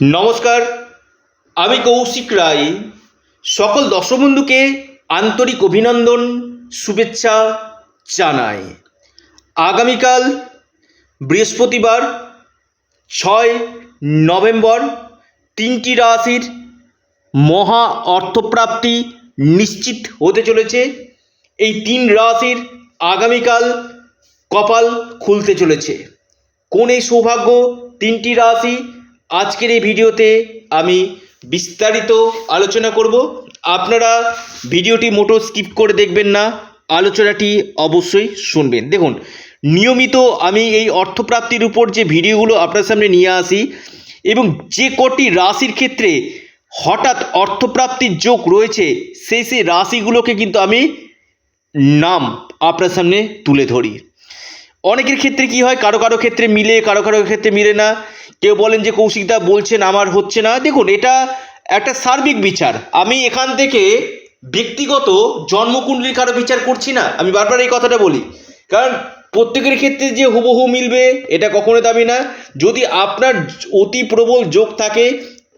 নমস্কার, আমি কৌশিক রায়। সকল দর্শক বন্ধুকে আন্তরিক অভিনন্দন, শুভেচ্ছা জানাই। আগামীকাল বৃহস্পতিবার, ছয় নভেম্বর, তিনটি রাশির মহা অর্থপ্রাপ্তি নিশ্চিত হতে চলেছে। এই তিন রাশির আগামীকাল কপাল খুলতে চলেছে। কোন এই সৌভাগ্য, তিনটি রাশি আজকের এই ভিডিওতে আমি বিস্তারিত আলোচনা করব। আপনারা ভিডিওটি মোটো স্কিপ করে দেখবেন না, আলোচনাটি অবশ্যই শুনবেন। দেখুন, নিয়মিত আমি এই অর্থপ্রাপ্তির উপর যে ভিডিওগুলো আপনার সামনে নিয়ে আসি এবং যে কটি রাশির ক্ষেত্রে হঠাৎ অর্থপ্রাপ্তির যোগ রয়েছে, সেই সেই রাশিগুলোকে কিন্তু আমি নাম আপনার সামনে তুলে ধরি। অনেকের ক্ষেত্রে কি হয়? কারও কারও ক্ষেত্রে মিলে, কারও কারও ক্ষেত্রে মিলে না। কেউ বলেন যে কৌশিকদা বলছেন, আমার হচ্ছে না। দেখুন, এটা একটা সার্বিক বিচার। আমি এখান থেকে ব্যক্তিগত জন্মকুণ্ডলীর কারও বিচার করছি না। আমি বারবার এই কথাটা বলি। কারণ প্রত্যেকের ক্ষেত্রে যে হুবহু মিলবে, এটা কখনো দাবি না। যদি আপনার অতি প্রবল যোগ থাকে,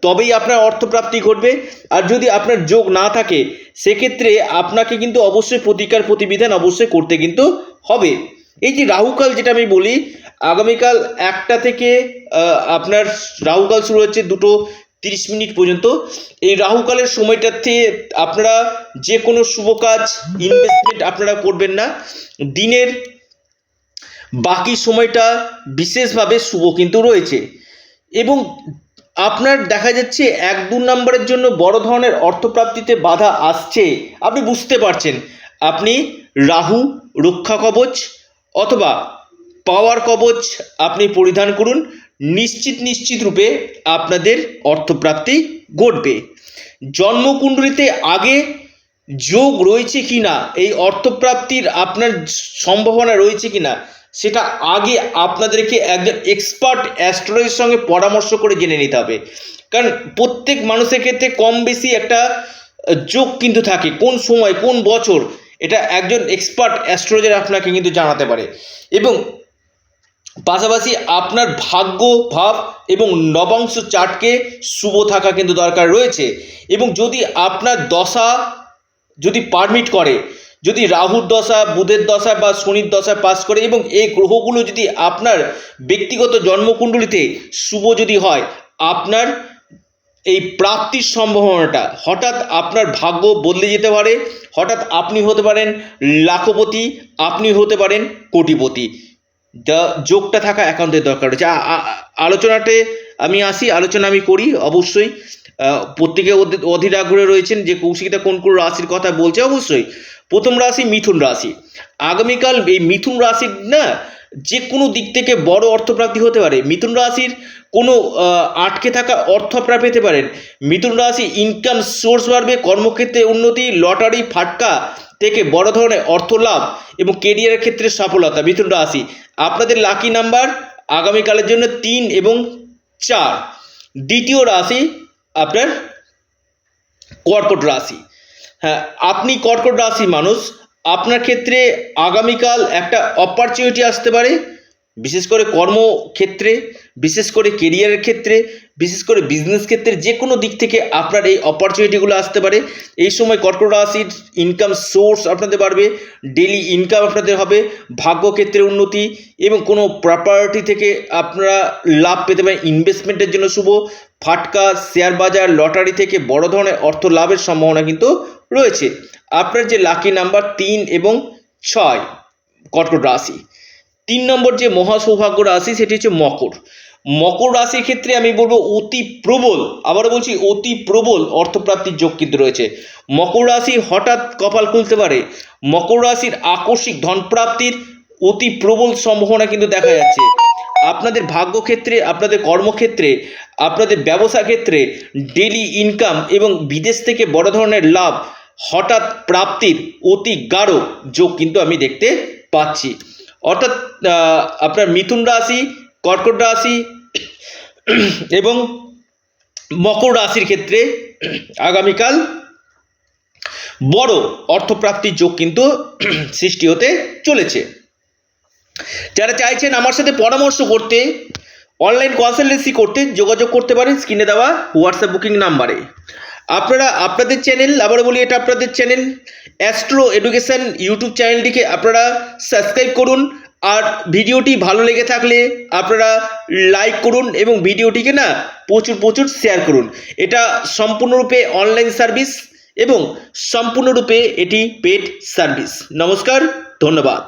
তবেই আপনার অর্থপ্রাপ্তি ঘটবে। আর যদি আপনার যোগ না থাকে, সেক্ষেত্রে আপনাকে কিন্তু অবশ্যই প্রতিকার প্রতিবিধান অবশ্যই করতে কিন্তু হবে। এই যে রাহুকাল যেটা আমি বলি, আগামীকাল একটা থেকে আপনার রাহুকাল শুরু হচ্ছে দুটো তিরিশ মিনিট পর্যন্ত। এই রাহুকালের সময়টাতে আপনারা যে কোনো শুভ কাজ ইনভেস্টমেন্ট আপনারা করবেন না। দিনের বাকি সময়টা বিশেষভাবে শুভ কিন্তু রয়েছে। এবং আপনার দেখা যাচ্ছে এক দু নম্বরের জন্য বড় ধরনের অর্থপ্রাপ্তিতে বাধা আসছে। আপনি বুঝতে পারছেন। আপনি রাহু, রক্ষা কবচ অথবা পাওয়ার কবচ আপনি পরিধান করুন, নিশ্চিত নিশ্চিত রূপে আপনাদের অর্থপ্রাপ্তি ঘটবে। জন্মকুণ্ডলিতে আগে যোগ রয়েছে কি না এই অর্থপ্রাপ্তির আপনার সম্ভাবনা রয়েছে কি না সেটা আগে আপনাদেরকে একজন এক্সপার্ট অ্যাস্ট্রোলজির সঙ্গে পরামর্শ করে জেনে নিতে হবে। কারণ প্রত্যেক মানুষের ক্ষেত্রে কম বেশি একটা যোগ কিন্তু থাকে, কোন সময়, কোন বছর এটা একজন এক্সপার্ট অ্যাস্ট্রোলজার আপনাকে কিন্তু জানাতে পারে। এবং পাশাপাশি আপনার ভাগ্য ভাব এবং নবাংশ চার্টকে শুভ থাকা কিন্তু দরকার রয়েছে। এবং যদি আপনার দশা যদি পারমিট করে, যদি রাহুর দশা, বুধের দশা বা শনির দশা পাস করে এবং এই গ্রহগুলো যদি আপনার ব্যক্তিগত জন্মকুণ্ডলিতে শুভ যদি হয়, আপনার এই প্রাপ্তির সম্ভাবনাটা, হঠাৎ আপনার ভাগ্য বদলে যেতে পারে, হঠাৎ আপনি হতে পারেন লাখপতি, আপনি হতে পারেন কোটিপতি। যোগটা থাকা একান্তের দরকার রয়েছে। আলোচনাতে আমি আসি, আলোচনা আমি করি, অবশ্যই। প্রত্যেকে অধি- অধীর আগ্রহে রয়েছেন যে কৌশিকটা কোন কোন রাশির কথা বলছে, অবশ্যই। প্রথম রাশি মিথুন রাশি। আগামীকাল এই মিথুন রাশির না যে কোনো দিক থেকে বড় অর্থপ্রাপ্তি হতে পারে। মিথুন রাশির কোনো আটকে থাকা অর্থ পেতে পারেন মিথুন রাশি ইনকাম সোর্স বাড়বে, কর্মক্ষেত্রে উন্নতি, লটারি ফাটকা থেকে বড় ধরনের অর্থ লাভ এবং কেরিয়ারের ক্ষেত্রে সফলতা। মিথুন রাশি, আপনাদের লাকি নাম্বার আগামীকালের জন্য তিন এবং চার। দ্বিতীয় রাশি, আপনার কর্কট রাশি। হ্যাঁ আপনি কর্কট রাশি মানুষ আপনার ক্ষেত্রে আগামীকাল একটা অপরচুনিটি আসতে পারে। বিশেষ করে কর্মক্ষেত্রে, বিশেষ করে কেরিয়ারের ক্ষেত্রে, বিশেষ করে বিজনেস ক্ষেত্রে যে কোনো দিক থেকে আপনার এই অপরচুনিটিগুলো আসতে পারে। এই সময় কর্কট রাশির ইনকাম সোর্স আপনাদের বাড়বে ডেলি ইনকাম আপনাদের হবে ভাগ্যক্ষেত্রে উন্নতি এবং কোনো প্রপার্টি থেকে আপনারা লাভ পেতে পারেন। ইনভেস্টমেন্টের জন্য শুভ। ফাটকা শেয়ার বাজার লটারি থেকে বড় ধরনের অর্থ লাভের সম্ভাবনা কিন্তু রয়েছে। আপনার যে লাকি নাম্বার তিন এবং ছয় কর্কট রাশি তিন নম্বর যে মহা সৌভাগ্য রাশি, সেটি হচ্ছে মকর। মকর রাশির ক্ষেত্রে আমি বলব অতি প্রবল, আবারও বলছি অতি প্রবল অর্থপ্রাপ্তির যোগ কিন্তু রয়েছে। মকর রাশি হঠাৎ কপাল খুলতে পারে, মকর রাশির আকস্মিক ধনপ্রাপ্তির অতি প্রবল সম্ভাবনা কিন্তু দেখা যাচ্ছে। আপনাদের ভাগ্যক্ষেত্রে, আপনাদের কর্মক্ষেত্রে, আপনাদের ব্যবসা ক্ষেত্রে ডেলি ইনকাম এবং বিদেশ থেকে বড় ধরনের লাভ, হঠাৎ প্রাপ্তির অতি গাঢ় যোগ কিন্তু আমি দেখতে পাচ্ছি। অর্থাৎ আপনার মিথুন রাশি, কর্কট রাশি এবং মকর রাশির ক্ষেত্রে আগামীকাল বড় অর্থপ্রাপ্তির যোগ কিন্তু সৃষ্টি হতে চলেছে। যারা চাইছেন আমার সাথে পরামর্শ করতে, অনলাইন কনসালটেন্সি করতে যোগাযোগ করতে পারেন, স্ক্রিনে দেওয়া হোয়াটসঅ্যাপ বুকিং নাম্বারে আপনারা আপনাদের চ্যানেল আবার বলি এটা আপনাদের চ্যানেল অ্যাস্ট্রো এডুকেশন ইউটিউব চ্যানেলটিকে আপনারা সাবস্ক্রাইব করুন আর ভিডিওটি ভালো লেগে থাকলে আপনারা লাইক করুন এবং ভিডিওটিকে না প্রচুর প্রচুর শেয়ার করুন। এটা সম্পূর্ণরূপে অনলাইন সার্ভিস এবং সম্পূর্ণরূপে এটি পেড সার্ভিস নমস্কার, ধন্যবাদ।